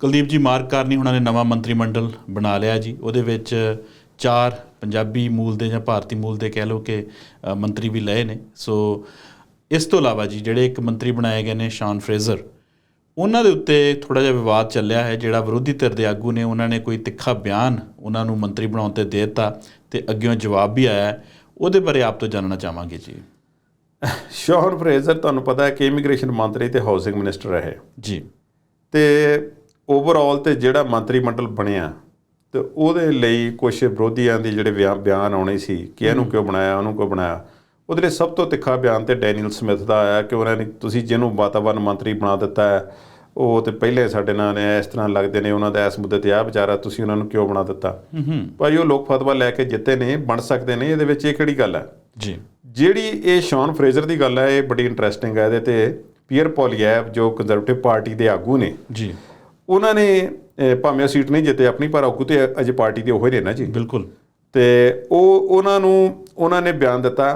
ਕੁਲਦੀਪ ਜੀ mark Carney ਹੁਣਾਂ ਨੇ ਨਵਾਂ ਮੰਤਰੀ ਮੰਡਲ ਬਣਾ ਲਿਆ ਜੀ। ਉਹਦੇ ਵਿੱਚ ਚਾਰ ਪੰਜਾਬੀ ਮੂਲ ਦੇ ਜਾਂ ਭਾਰਤੀ ਮੂਲ ਦੇ ਕਹਿ ਲਓ ਕਿ ਮੰਤਰੀ ਵੀ ਲਏ ਨੇ। ਸੋ ਇਸ ਤੋਂ ਇਲਾਵਾ ਜੀ ਜਿਹੜੇ ਇੱਕ ਮੰਤਰੀ ਬਣਾਏ ਗਏ ਨੇ ਸ਼ਾਨ ਫਰੇਜ਼ਰ ਉਹਨਾਂ ਦੇ ਉੱਤੇ ਥੋੜਾ ਜਿਹਾ ਵਿਵਾਦ ਚੱਲਿਆ ਹੈ। ਜਿਹੜਾ ਵਿਰੋਧੀ ਧਿਰ ਦੇ ਆਗੂ ਨੇ ਉਹਨਾਂ ਨੇ ਕੋਈ ਤਿੱਖਾ ਬਿਆਨ ਉਹਨਾਂ ਨੂੰ ਮੰਤਰੀ ਬਣਾਉਣ ਤੇ ਦੇ ਦਿੱਤਾ ਤੇ ਅੱਗਿਓਂ ਜਵਾਬ ਵੀ ਆਇਆ। ਉਹਦੇ ਬਾਰੇ ਆਪ ਤੋਂ ਜਾਣਨਾ ਚਾਹਾਂਗੇ ਜੀ। ਸ਼ੌਹਨ ਫਰੇਜ਼ਰ ਤੁਹਾਨੂੰ ਪਤਾ ਹੈ ਕਿ ਇਮੀਗ੍ਰੇਸ਼ਨ ਮੰਤਰੀ ਤੇ ਹਾਊਸਿੰਗ ਮਿਨਿਸਟਰ ਰਹੇ। ਜੀ। ਤੇ ਓਵਰਆਲ ਤੇ ਜਿਹੜਾ ਮੰਤਰੀ ਮੰਡਲ ਬਣਿਆ ਤੇ ਉਹਦੇ ਲਈ ਕੁਝ ਵਿਰੋਧੀਆਂ ਦੇ ਜਿਹੜੇ ਬਿਆ- ਬਿਆਨ ਆਉਣੇ ਸੀ ਕਿ ਇਹਨੂੰ ਕਿਉਂ ਬਣਾਇਆ ਉਹਨੂੰ ਕਿਉਂ ਬਣਾਇਆ ਉਹਦੇ ਲਈ ਸਭ ਤੋਂ ਤਿੱਖਾ ਬਿਆਨ ਤੇ ਡੈਨੀਅਲ ਸਮਿਥ ਦਾ ਆਇਆ ਕਿ ਉਹਨਾਂ ਨੇ ਤੁਸੀਂ ਜਿਹਨੂੰ ਵਾਤਾਵਰਨ ਮੰਤਰੀ ਬਣਾ ਦਿੱਤਾ ਹੈ ਉਹ ਤੇ ਪਹਿਲੇ ਸਾਡੇ ਨਾਲ ਨੇ ਇਸ ਤਰ੍ਹਾਂ ਲੱਗਦੇ ਨੇ ਉਹਨਾਂ ਦਾ ਇਸ ਮੁੱਦੇ ਤੇ ਆ ਵਿਚਾਰਾ ਤੁਸੀਂ ਉਹਨਾਂ ਨੂੰ ਕਿਉਂ ਬਣਾ ਦਿੱਤਾ? ਭਾਈ ਉਹ ਲੋਕ ਫਤਵਾ ਲੈ ਕੇ ਜਿੱਤੇ ਨੇ ਬਣ ਸਕਦੇ ਨੇ ਇਹਦੇ ਵਿੱਚ ਇਹ ਕਿਹੜੀ ਗੱਲ ਹੈ? ਜੀ। ਜਿਹੜੀ ਇਹ ਸ਼ੌਨ ਫਰੇਜ਼ਰ ਦੀ ਗੱਲ ਹੈ ਇਹ ਬੜੀ ਇੰਟਰਸਟਿੰਗ ਹੈ ਇਹਦੇ ਤੇ ਪੀਅਰ ਪੋਲੀਐਵ ਜੋ ਕੰਜ਼ਰਵੇਟਿਵ ਪਾਰਟੀ ਦੇ ਆਗੂ ਨੇ ਜੀ। ਉਹਨਾਂ ਨੇ ਭਾਵੇਂ ਉਹ ਸੀਟ ਨਹੀਂ ਜਿੱਤੇ ਆਪਣੀ ਪਰ ਆਗੂ ਤੇ ਅਜੇ ਪਾਰਟੀ ਦੇ ਉਹ ਹੀ ਨੇ ਨਾ ਜੀ। ਬਿਲਕੁਲ। ਤੇ ਉਹ ਉਹਨਾਂ ਨੂੰ ਉਹਨਾਂ ਨੇ ਬਿਆਨ ਦਿੱਤਾ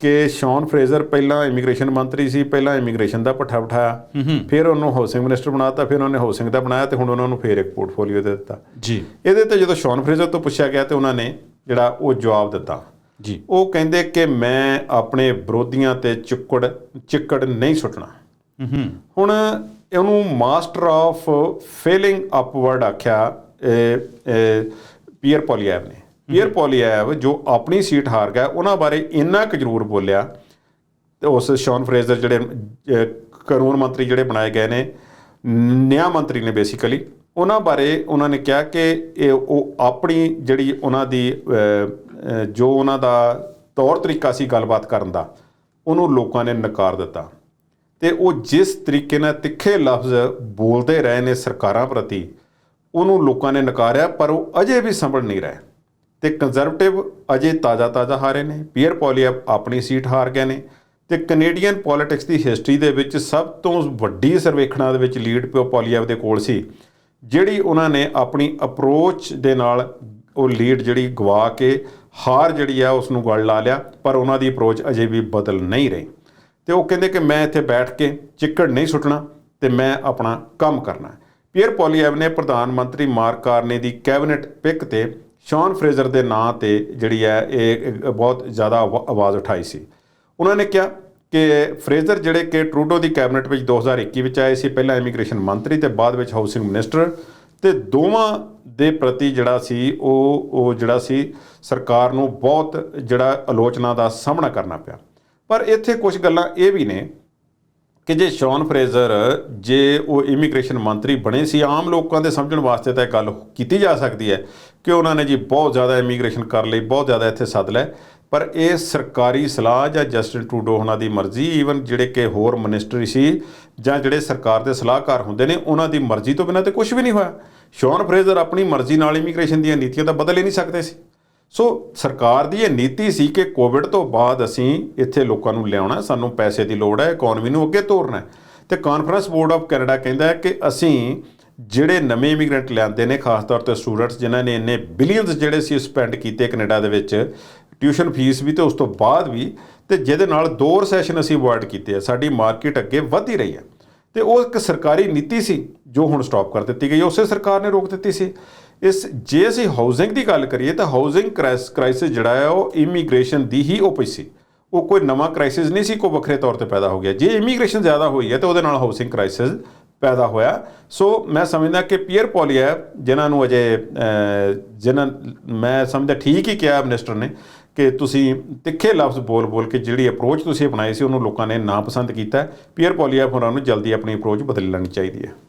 ਕਿ ਸ਼ੌਨ ਫਰੇਜ਼ਰ ਪਹਿਲਾਂ ਇਮੀਗ੍ਰੇਸ਼ਨ ਮੰਤਰੀ ਸੀ ਪਹਿਲਾਂ ਇਮੀਗ੍ਰੇਸ਼ਨ ਦਾ ਪੱਠਾ ਬਿਠਾਇਆ। ਫਿਰ ਉਹਨੂੰ ਹਾਊਸਿੰਗ ਮਿਨਿਸਟਰ ਬਣਾਤਾ ਫਿਰ ਉਹਨਾਂ ਨੇ ਹਾਊਸਿੰਗ ਦਾ ਬਣਾਇਆ ਤੇ ਹੁਣ ਉਹਨਾਂ ਨੂੰ ਫਿਰ ਇੱਕ ਪੋਰਟਫੋਲੀਓ ਦੇ ਦਿੱਤਾ। ਜੀ। ਇਹਦੇ ਤੇ ਜਦੋਂ ਸ਼ੌਨ ਫਰੇਜ਼ਰ ਤੋਂ ਪੁੱਛਿਆ ਗਿਆ ਤੇ ਉਹਨਾਂ ਨੇ ਜਿਹੜਾ ਉਹ ਜਵਾਬ ਦਿੱਤਾ। ਜੀ। ਉਹ ਕਹਿੰਦੇ ਕਿ ਮੈਂ ਆਪਣੇ ਵਿਰੋਧੀਆਂ ਤੇ ਚੁੱਕੜ ਚਿੱਕੜ ਨਹੀਂ ਸੁੱਟਣਾ। ਹੁਣ ਇਹਨੂੰ ਮਾਸਟਰ ਆਫ ਫੇਲਿੰਗ ਅਪਵਰਡ ਆਖਿਆ ਪੀਅਰ ਪੋਲੀਐਵ ਨੇ। ਪੀਅਰ ਪੋਲੀਐਵ ਜੋ ਆਪਣੀ ਸੀਟ ਹਾਰ ਗਿਆ, ਉਹਨਾਂ ਬਾਰੇ ਇੰਨਾ ਕੁ ਜ਼ਰੂਰ ਬੋਲਿਆ, ਤੇ ਉਸ ਸ਼ੌਨ ਫਰੇਜ਼ਰ ਜਿਹੜੇ ਕਾਨੂੰਨ ਮੰਤਰੀ ਜਿਹੜੇ ਬਣਾਏ ਗਏ ਨੇ, ਨਿਆਂ ਮੰਤਰੀ ਨੇ ਬੇਸਿਕਲੀ ਉਹਨਾਂ ਬਾਰੇ ਉਹਨਾਂ ਨੇ ਕਿਹਾ ਕਿ ਇਹ ਉਹ ਆਪਣੀ ਜਿਹੜੀ ਉਹਨਾਂ ਦੀ ਜੋ ਉਹਨਾਂ ਦਾ ਤੌਰ ਤਰੀਕਾ ਸੀ ਗੱਲਬਾਤ ਕਰਨ ਦਾ, ਉਹਨੂੰ ਲੋਕਾਂ ਨੇ ਨਕਾਰ ਦਿੱਤਾ। ਤੇ ਉਹ ਜਿਸ ਤਰੀਕੇ ਨਾਲ ਤਿੱਖੇ ਲਫ਼ਜ਼ ਬੋਲਦੇ ਰਹੇ ਨੇ ਸਰਕਾਰਾਂ ਪ੍ਰਤੀ, ਉਹਨੂੰ ਲੋਕਾਂ ਨੇ ਨਕਾਰਿਆ, ਪਰ ਉਹ ਅਜੇ ਵੀ ਸੰਭਲ ਨਹੀਂ ਰਹੇ। ਤੇ ਕੰਜ਼ਰਵੇਟਿਵ ਅਜੇ ਤਾਜ਼ਾ-ਤਾਜ਼ਾ ਹਾਰੇ ਨੇ ਪੀਅਰ ਪੋਲੀਅਪ ਆਪਣੀ ਸੀਟ ਹਾਰ ਗਏ ਨੇ, ਤੇ ਕੈਨੇਡੀਅਨ ਪੋਲਿਟਿਕਸ ਦੀ ਹਿਸਟਰੀ ਦੇ ਵਿੱਚ ਸਭ ਤੋਂ ਵੱਡੀ ਸਰਵੇਖਣਾਂ ਦੇ ਵਿੱਚ ਲੀਡ ਪਿਓ ਪੋਲੀਅਪ ਦੇ ਕੋਲ ਸੀ, ਜਿਹੜੀ ਉਹਨਾਂ ਨੇ ਆਪਣੀ ਅਪਰੋਚ ਦੇ ਨਾਲ ਉਹ ਲੀਡ ਜਿਹੜੀ ਗਵਾ ਕੇ ਹਾਰ ਜਿਹੜੀ ਆ ਉਸ ਨੂੰ ਗਲ ਲਾ ਲਿਆ, ਪਰ ਉਹਨਾਂ ਦੀ ਅਪਰੋਚ ਅਜੇ ਵੀ ਬਦਲ ਨਹੀਂ ਰਹੀ। ਤੇ ਉਹ ਕਹਿੰਦੇ ਕਿ ਮੈਂ ਇੱਥੇ ਬੈਠ ਕੇ ਚਿੱਕੜ ਨਹੀਂ ਸੁੱਟਣਾ ਤੇ ਮੈਂ ਆਪਣਾ ਕੰਮ ਕਰਨਾ ਪੀਅਰ ਪੋਲੀਐਵ ਨੇ ਪ੍ਰਧਾਨ ਮੰਤਰੀ ਮਾਰਕ ਕਾਰਨੇ ਦੀ ਕੈਬਨਿਟ ਪਿਕ ਤੇ ਸ਼ੌਨ ਫਰੇਜ਼ਰ ਦੇ ਨਾਂ ਤੇ ਜਿਹੜੀ ਹੈ ਇਹ ਬਹੁਤ ਜ਼ਿਆਦਾ ਆਵਾਜ਼ ਉਠਾਈ ਸੀ। ਉਹਨਾਂ ਨੇ ਕਿਹਾ ਕਿ ਫਰੇਜ਼ਰ ਜਿਹੜੇ ਕਿ ਟਰੂਡੋ ਦੀ ਕੈਬਨਿਟ ਵਿੱਚ 2021 ਵਿੱਚ ਆਏ ਸੀ, ਪਹਿਲਾਂ ਇਮੀਗ੍ਰੇਸ਼ਨ ਮੰਤਰੀ ਤੇ ਬਾਅਦ ਵਿੱਚ ਹਾਊਸਿੰਗ ਮਿਨਿਸਟਰ ਤੇ ਦੋਵਾਂ ਦੇ ਪ੍ਰਤੀ ਜਿਹੜਾ ਸੀ ਉਹ ਉਹ ਜਿਹੜਾ ਸੀ ਸਰਕਾਰ ਨੂੰ ਬਹੁਤ ਜਿਹੜਾ ਆਲੋਚਨਾ ਦਾ ਸਾਹਮਣਾ ਕਰਨਾ ਪਿਆ। ਪਰ ਇੱਥੇ ਕੁਝ ਗੱਲਾਂ ਇਹ ਵੀ ਨੇ ਕਿ ਜੇ ਸ਼ੌਨ ਫਰੇਜ਼ਰ, ਜੇ ਉਹ ਇਮੀਗ੍ਰੇਸ਼ਨ ਮੰਤਰੀ ਬਣੇ ਸੀ, ਆਮ ਲੋਕਾਂ ਦੇ ਸਮਝਣ ਵਾਸਤੇ ਤਾਂ ਇਹ ਗੱਲ ਕੀਤੀ ਜਾ ਸਕਦੀ ਹੈ ਕਿ ਉਹਨਾਂ ਨੇ ਜੀ ਬਹੁਤ ਜ਼ਿਆਦਾ ਇਮੀਗ੍ਰੇਸ਼ਨ ਕਰ ਲਈ, ਬਹੁਤ ਜ਼ਿਆਦਾ ਇੱਥੇ ਸੱਦ ਲੈ ਪਰ ਇਹ ਸਰਕਾਰੀ ਸਲਾਹ ਜਾਂ ਜਸਟਿਨ ਟਰੂਡੋ ਉਹਨਾਂ ਦੀ ਮਰਜ਼ੀ ਈਵਨ ਜਿਹੜੇ ਕਿ ਹੋਰ ਮਿਨਿਸਟਰ ਸੀ ਜਾਂ ਜਿਹੜੇ ਸਰਕਾਰ ਦੇ ਸਲਾਹਕਾਰ ਹੁੰਦੇ ਨੇ, ਉਹਨਾਂ ਦੀ ਮਰਜ਼ੀ ਤੋਂ ਬਿਨਾਂ ਤੇ ਕੁਝ ਵੀ ਨਹੀਂ ਹੋਇਆ। ਸ਼ੌਨ ਫਰੇਜ਼ਰ ਆਪਣੀ ਮਰਜ਼ੀ ਨਾਲ ਇਮੀਗ੍ਰੇਸ਼ਨ ਦੀਆਂ ਨੀਤੀਆਂ ਤਾਂ ਬਦਲ ਹੀ ਨਹੀਂ ਸਕਦੇ ਸੀ। ਸੋ ਸਰਕਾਰ ਦੀ ਇਹ ਨੀਤੀ ਸੀ ਕਿ ਕੋਵਿਡ ਤੋਂ ਬਾਅਦ ਅਸੀਂ ਇੱਥੇ ਲੋਕਾਂ ਨੂੰ ਲਿਆਉਣਾ, ਸਾਨੂੰ ਪੈਸੇ ਦੀ ਲੋੜ ਹੈ ਇਕਨੋਮੀ ਨੂੰ ਅੱਗੇ ਤੋਰਨਾ ਹੈ। ਤੇ ਕਾਨਫਰੰਸ ਬੋਰਡ ਆਫ ਕੈਨੇਡਾ ਕਹਿੰਦਾ ਹੈ ਕਿ ਅਸੀਂ ਜਿਹੜੇ ਨਵੇਂ ਇਮੀਗ੍ਰੈਂਟ ਲਿਆਂਦੇ ਨੇ, ਖਾਸ ਤੌਰ ਤੇ ਸਟੂਡੈਂਟਸ ਜਿਨ੍ਹਾਂ ਨੇ ਇੰਨੇ ਬਿਲੀਅਨਸ ਜਿਹੜੇ ਸੀ ਸਪੈਂਡ ਕੀਤੇ ਕੈਨੇਡਾ ਦੇ ਵਿੱਚ ਟਿਊਸ਼ਨ ਫੀਸ ਵੀ ਤੇ ਉਸ ਤੋਂ ਬਾਅਦ ਵੀ, ਤੇ ਜਿਹਦੇ ਨਾਲ ਦੋ ਰੈਸੈਸ਼ਨ ਅਸੀਂ ਅਵੋਇਡ ਕੀਤੇ ਆ, ਸਾਡੀ ਮਾਰਕੀਟ ਅੱਗੇ ਵਧ ਰਹੀ ਹੈ ਤੇ ਉਹ ਇੱਕ ਸਰਕਾਰੀ ਨੀਤੀ ਸੀ ਜੋ ਹੁਣ ਸਟਾਪ ਕਰ ਦਿੱਤੀ ਗਈ, ਉਸੇ ਸਰਕਾਰ ਨੇ ਰੋਕ ਦਿੱਤੀ ਸੀ। ਇਸ ਜੇ ਅਸੀਂ ਹਾਊਸਿੰਗ ਦੀ ਗੱਲ ਕਰੀਏ ਤਾਂ ਹਾਊਸਿੰਗ ਕ੍ਰਾਈਸਿਸ ਜਿਹੜਾ ਹੈ ਉਹ ਇਮੀਗ੍ਰੇਸ਼ਨ ਦੀ ਹੀ ਉਪਜ ਸੀ। ਉਹ ਕੋਈ ਨਵਾਂ ਕ੍ਰਾਈਸਿਸ ਨਹੀਂ ਸੀ, ਕੋਈ ਵੱਖਰੇ ਤੌਰ ਤੇ ਪੈਦਾ ਹੋ ਗਿਆ। ਜੇ ਇਮੀਗ੍ਰੇਸ਼ਨ ਜ਼ਿਆਦਾ ਹੋਈ ਹੈ ਤਾਂ ਉਹਦੇ ਨਾਲ ਹਾਊਸਿੰਗ ਕ੍ਰਾਈਸਿਸ ਪੈਦਾ ਹੋਇਆ। ਸੋ ਮੈਂ ਸਮਝਦਾ ਕਿ ਪੀਅਰ ਪੋਲੀਆ ਜਿਨ੍ਹਾਂ ਨੂੰ ਅਜੇ ਜਿਨ੍ਹਾਂ, ਮੈਂ ਸਮਝਦਾ ਠੀਕ ਹੀ ਕਿਹਾ ਮਿਨਿਸਟਰ ਨੇ ਕਿ ਤੁਸੀਂ ਤਿੱਖੇ ਲਫ਼ਜ਼ ਬੋਲ-ਬੋਲ ਕੇ ਜਿਹੜੀ ਅਪਰੋਚ ਤੁਸੀਂ ਅਪਣਾਈ ਸੀ ਉਹਨੂੰ ਲੋਕਾਂ ਨੇ ਨਾ ਪਸੰਦ ਕੀਤਾ। ਪੀਅਰ ਪੋਲੀਆ ਹੋਰਾਂ ਨੂੰ ਜਲਦੀ ਆਪਣੀ ਅਪਰੋਚ ਬਦਲ ਲੈਣੀ ਚਾਹੀਦੀ ਹੈ।